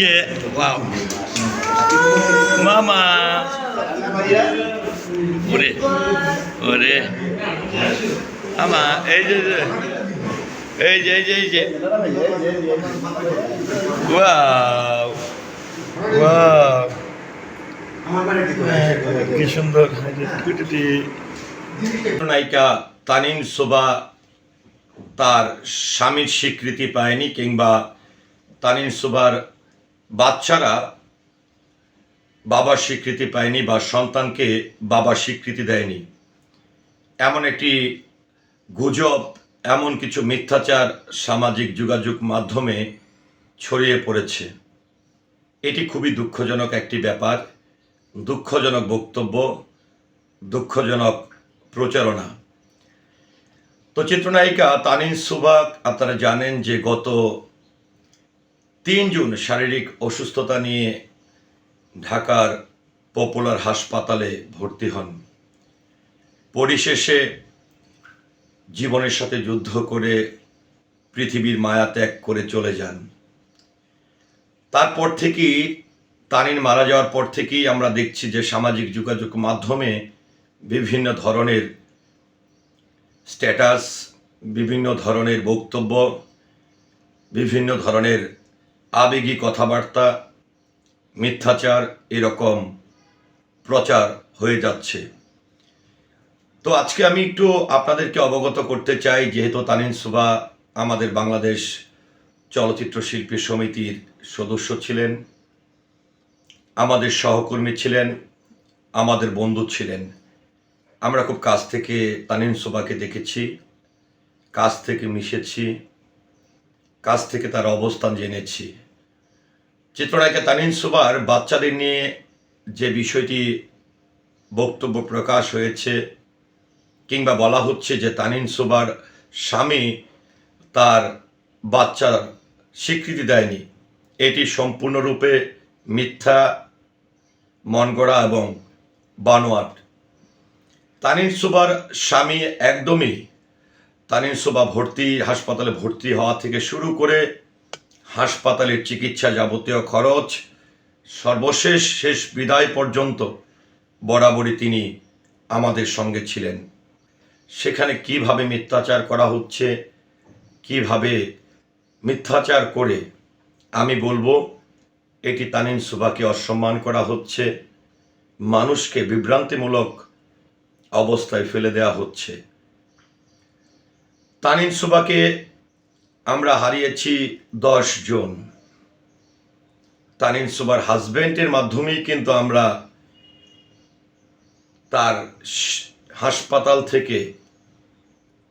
যে ওয়াও মামা ওরে ওরে মামা এই যে এই যে এই যে এই যে ওয়াও ওয়াও কি সুন্দর নায়িকা তানিম সোবা তার স্বামীর স্বীকৃতি পায়নি কিংবা তানিম সোবার বাচ্চারা বাবার স্বীকৃতি পায়নি বা সন্তানকে বাবার স্বীকৃতি দেয়নি। এমন একটি গুজব, এমন কিছু মিথ্যাচার সামাজিক যোগাযোগ মাধ্যমে ছড়িয়ে পড়েছে। এটি খুবই দুঃখজনক একটি ব্যাপার, দুঃখজনক বক্তব্য, দুঃখজনক প্রচারণা। তো চিত্রনায়িকা তানিন সুবাক আপনারা জানেন যে গত তিন জুন শারীরিক অসুস্থতা নিয়ে ঢাকার পপুলার হাসপাতালে ভর্তি হন। পরিশেষে জীবনের সাথে যুদ্ধ করে পৃথিবীর মায়া ত্যাগ করে চলে যান। তারপর থেকেই তানিন মারা যাওয়ার পর থেকেই আমরা দেখছি যে সামাজিক যোগাযোগ মাধ্যমে বিভিন্ন ধরনের স্ট্যাটাস, বিভিন্ন ধরনের বক্তব্য, বিভিন্ন ধরনের আবেগী কথাবার্তা, মিথ্যাচার এরকম প্রচার হয়ে যাচ্ছে। তো আজকে আমি একটু আপনাদেরকে অবগত করতে চাই, যেহেতু তানিন সুবা আমাদের বাংলাদেশ চলচ্চিত্র শিল্পী সমিতির সদস্য ছিলেন, আমাদের সহকর্মী ছিলেন, আমাদের বন্ধু ছিলেন। আমরা খুব কাছ থেকে তানিন সোবাকে দেখেছি, কাছ থেকে মিশেছি। কাছ থেকে তার অবস্থান জেনেছি। চিত্রনায়িকা তানিন সুবার বাচ্চাদের নিয়ে যে বিষয়টি বক্তব্য প্রকাশ হয়েছে কিংবা বলা হচ্ছে যে তানিন সুবার স্বামী তার বাচ্চার স্বীকৃতি দেয়নি, এটি সম্পূর্ণরূপে মিথ্যা মন গড়া এবং বানোয়াট। তানিন সুবার স্বামী একদমই সুবা ভর্তি, হাসপাতালে ভর্তি হওয়া থেকে শুরু করে হাসপাতালের চিকিৎসা যাবতীয় খরচ, সর্বশেষ শেষ বিদায় পর্যন্ত বরাবরই তিনি আমাদের সঙ্গে ছিলেন। সেখানে কীভাবে মিথ্যাচার করা হচ্ছে, কীভাবে মিথ্যাচার করে, আমি বলব, এটি তানিন সুবাকে অসম্মান করা হচ্ছে, মানুষকে বিভ্রান্তিমূলক অবস্থায় ফেলে দেওয়া হচ্ছে। তানিন সুবাকে আমরা হারিয়েছি দশ জন। তানিন সুবার হাজব্যান্ডের মাধ্যমেই কিন্তু আমরা তার হাসপাতাল থেকে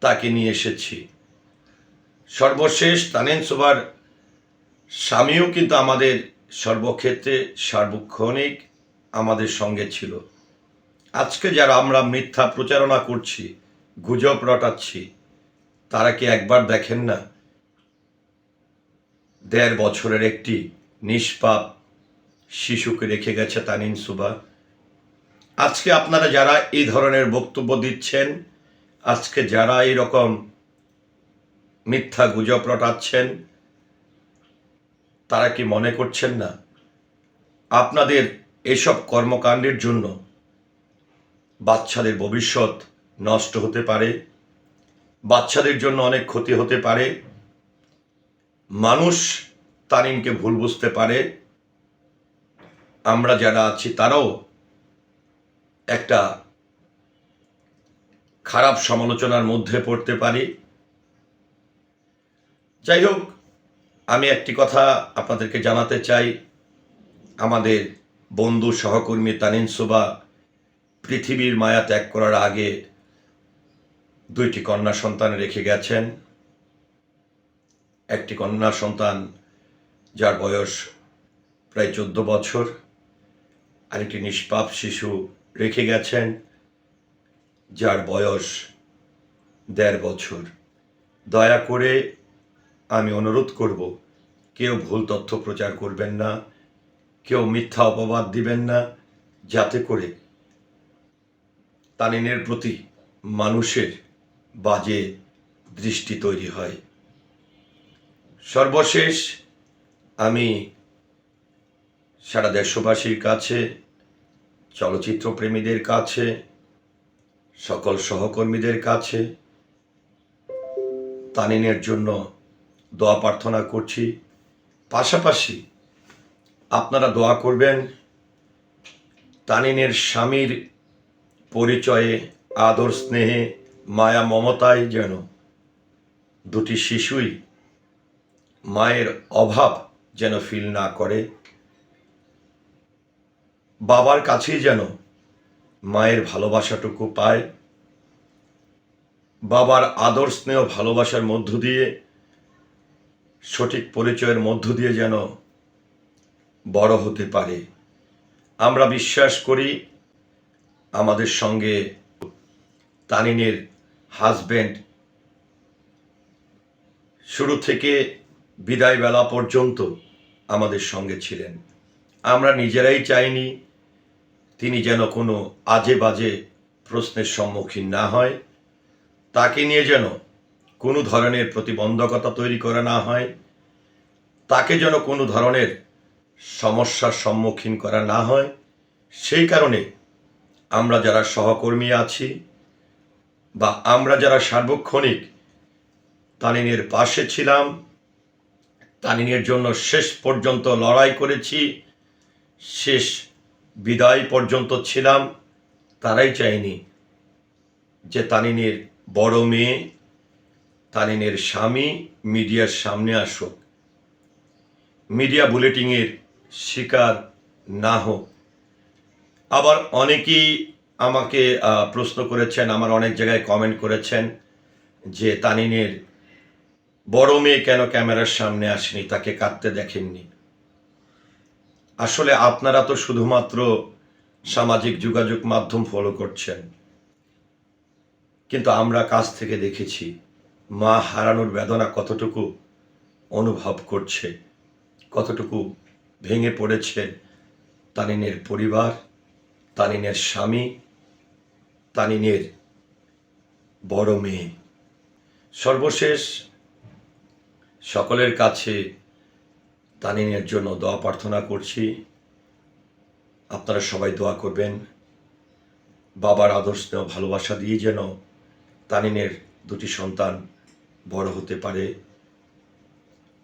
তাকে নিয়ে এসেছি। সর্বশেষ তানিন সুবার স্বামীও কিন্তু আমাদের সর্বক্ষেত্রে সার্বক্ষণিক আমাদের সঙ্গে ছিল। আজকে যারা আমরা মিথ্যা প্রচারণা করছি, গুজব রটাচ্ছি তারা কি একবার দেখেন না? দেড় বছরের একটি নিষ্পাপ শিশুকে রেখে গেছে তানিন সুবা। আজকে আপনারা যারা এই ধরনের বক্তব্য দিচ্ছেন, আজকে যারা এই রকম মিথ্যা গুজব রটাচ্ছেন, তারা কি মনে করছেন না? আপনাদের এসব কর্মকাণ্ডের জন্য বাচ্চাদের ভবিষ্যৎ নষ্ট হতে পারে। বাচ্চাদের জন্য অনেক ক্ষতি হতে পারে। মানুষ তারিনকে ভুল বুঝতে পারে। আমরা যারা আছি তারাও একটা খারাপ সমালোচনার মধ্যে পড়তে পারি। যাই হোক, আমি একটি কথা আপনাদেরকে জানাতে চাই। আমাদের বন্ধু সহকর্মী তানিন সুবা পৃথিবীর মায়া ত্যাগ করার আগে দুইটি কন্যা সন্তান রেখে গেছেন। একটি কন্যা সন্তান যার বয়স প্রায় চোদ্দ বছর, আরেকটি নিষ্পাপ শিশু রেখে গেছেন, যার বয়স দেড় বছর। দয়া করে আমি অনুরোধ করব, কেউ ভুল তথ্য প্রচার করবেন না, কেউ মিথ্যা অপবাদ দিবেন না, যাতে করে তানিনের প্রতি মানুষের বাজে দৃষ্টি তৈরি হয়। সর্বশেষ আমি সারা দেশবাসীর কাছে, চলচ্চিত্র প্রেমীদের কাছে, সকল সহকর্মীদের কাছে তানিনের জন্য দোয়া প্রার্থনা করছি। পাশাপাশি আপনারা দোয়া করবেন তানিনের স্বামীর পরিচয়ে, আদর স্নেহে মায়া মমতায় যেন দুটি শিশুই মায়ের অভাব যেন ফিল না করে, বাবার কাছেই যেন মায়ের ভালোবাসাটুকু পায়, বাবার আদর স্নেহ ভালোবাসার মধ্য দিয়ে, সঠিক পরিচয়ের মধ্য দিয়ে যেন বড় হতে পারে। আমরা বিশ্বাস করি আমাদের সঙ্গে তানিনের হাজব্যান্ড শুরু থেকে বিদায় বেলা পর্যন্ত আমাদের সঙ্গে ছিলেন। আমরা নিজেরাই চাইনি তিনি যেন কোনো আজে বাজে প্রশ্নের সম্মুখীন না হয়। তাকে নিয়ে যেন কোনো ধরনের প্রতিবন্ধকতা তৈরি করা না হয়। তাকে যেন কোনো ধরনের সমস্যার সম্মুখীন করা না হয়। সেই কারণে আমরা যারা সহকর্মী আছি বা আমরা যারা সার্বক্ষণিক তানিনের পাশে ছিলাম তানিনের জন্য শেষ পর্যন্ত লড়াই করেছি, শেষ বিদায় পর্যন্ত ছিলাম, তারাই চাইনি যে তানিনের বড় মেয়ে তানিনের স্বামী মিডিয়ার সামনে আসুক। মিডিয়া বুলেটিংয়ের শিকার না হোক। আবার অনেকেই আমাকে প্রশ্ন করেছেন, আমার অনেক জায়গায় কমেন্ট করেছেন যে তানিনের বড় মেয়ে কেন ক্যামেরার সামনে আসেনি? তাকে কাঁদতে দেখেননি। আসলে আপনারা তো শুধুমাত্র সামাজিক যোগাযোগ মাধ্যম ফলো করছেন। কিন্তু আমরা কাছ থেকে দেখেছি, মা হারানোর বেদনা কতটুকু অনুভব করছে, কতটুকু ভেঙে পড়েছে তানিনের পরিবার, তানিনের স্বামী তানিনের বড় মেয়ে। সর্বশেষ সকলের কাছে তানিনের জন্য দোয়া প্রার্থনা করছি। আপনারা সবাই দোয়া করবেন। বাবার আদর্শ ভালোবাসা দিয়ে যেন তানিনের দুটি সন্তান বড় হতে পারে।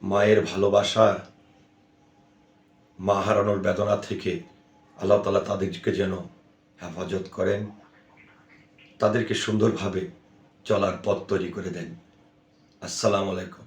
মায়ের ভালোবাসা মা হারানোর বেদনা থেকে আল্লাহ তালা তাদেরকে যেন হেফাজত করেন। তাদেরকে সুন্দরভাবে চলার পথ তৈরি করে দেন। আসসালামু আলাইকুম।